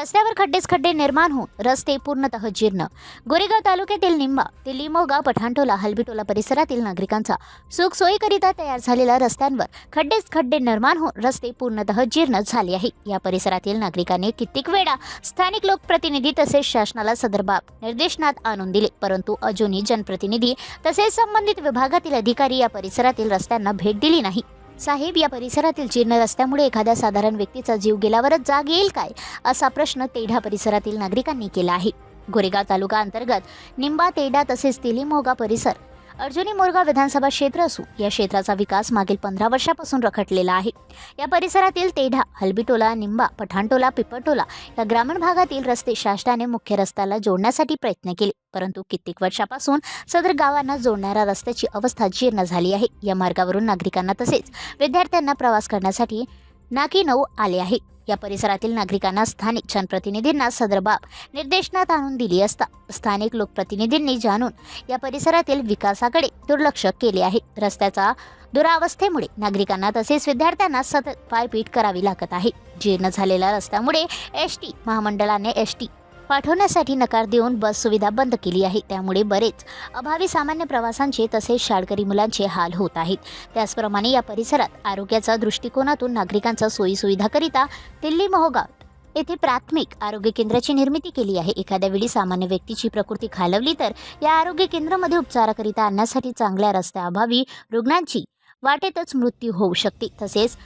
रस्त्यावर खड्डेच खड्डे निर्माण होऊन रस्ते पूर्णतः जीर्ण. गोरेगाव तालुक्यातील निंबा ते लिमोगा पठाणटोला हलबिटोला परिसरातील नागरिकांचा सुखसोयीकरिता तयार झालेल्या रस्त्यांवर खड्डेच खड्डे निर्माण होऊन रस्ते पूर्णतः जीर्ण झाले आहे. या परिसरातील नागरिकांनी कित्येक वेळा स्थानिक लोकप्रतिनिधी तसेच शासनाला सदर बाब निर्देशनात आणून दिले परंतु अजूनही जनप्रतिनिधी तसेच संबंधित विभागातील अधिकारी या परिसरातील रस्त्यांना भेट दिली नाही. साहेब या परिसरातील जीर्ण रस्त्यामुळे एखाद्या साधारण व्यक्तीचा जीव गेल्यावरच जाग येईल काय? असा प्रश्न तेढा परिसरातील नागरिकांनी केला आहे. गोरेगाव तालुका अंतर्गत निंबा तेढा तसेच तिलिमोगा परिसर अर्जुनी मोरगाव विधानसभा क्षेत्र असून या क्षेत्राचा विकास मागील पंधरा वर्षापासून रखडलेला आहे. या परिसरातील तेढा हलबिटोला निंबा पठाणटोला पिपटोला या ग्रामीण भागातील रस्ते शासनाने मुख्य रस्त्याला जोडण्यासाठी प्रयत्न केले. परंतु कित्येक वर्षापासून सदर गावांना जोडणाऱ्या रस्त्याची अवस्था जीर्ण झाली आहे. या मार्गावरून नागरिकांना तसेच विद्यार्थ्यांना प्रवास करण्यासाठी नाकी नऊ आले आहे. या परिसरातील नागरिकांना स्थानिक जनप्रतिनिधींना सदर बाब निर्देशनात आणून दिली असता स्थानिक लोकप्रतिनिधींनी जाणून या परिसरातील विकासाकडे दुर्लक्ष केले आहे. रस्त्याचा दुरावस्थेमुळे नागरिकांना तसेच विद्यार्थ्यांना सतत पायपीट करावी लागत आहे. जीर्ण झालेल्या रस्त्यामुळे एस टी महामंडळाने एस टी पाठवण्यासाठी नकार देऊन बस सुविधा बंद केली आहे. त्यामुळे बरेच अभावी सामान्य प्रवासांचे तसेच शाळकरी मुलांचे हाल होत आहेत. त्याचप्रमाणे या परिसरात आरोग्याच्या दृष्टिकोनातून नागरिकांचा सोयीसुविधाकरिता दिल्ली मोहगाव येथे प्राथमिक आरोग्य केंद्राची निर्मिती केली आहे. एखाद्या वेळी सामान्य व्यक्तीची प्रकृती खालवली तर या आरोग्य केंद्रामध्ये उपचाराकरिता आणण्यासाठी चांगल्या रस्त्याअभावी रुग्णांची वाटेतच मृत्यू होऊ शकते. तसेच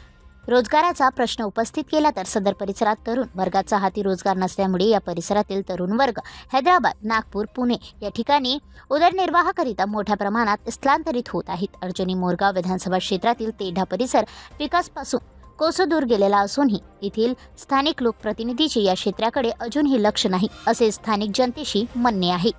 रोजगाराचा प्रश्न उपस्थित केला तर सदर परिसरात तरुण वर्गाचा हाती रोजगार नसल्यामुळे या परिसरातील तरुण वर्ग हैदराबाद नागपूर पुणे या ठिकाणी उदरनिर्वाहाकरिता मोठ्या प्रमाणात स्थलांतरित होत आहेत. अर्जुनी मोरगाव विधानसभा क्षेत्रातील तेढा परिसर विकासपासून कोसदूर गेलेला असूनही येथील स्थानिक लोकप्रतिनिधीचे या क्षेत्राकडे अजूनही लक्ष नाही असे स्थानिक जनतेशी म्हणणे आहे.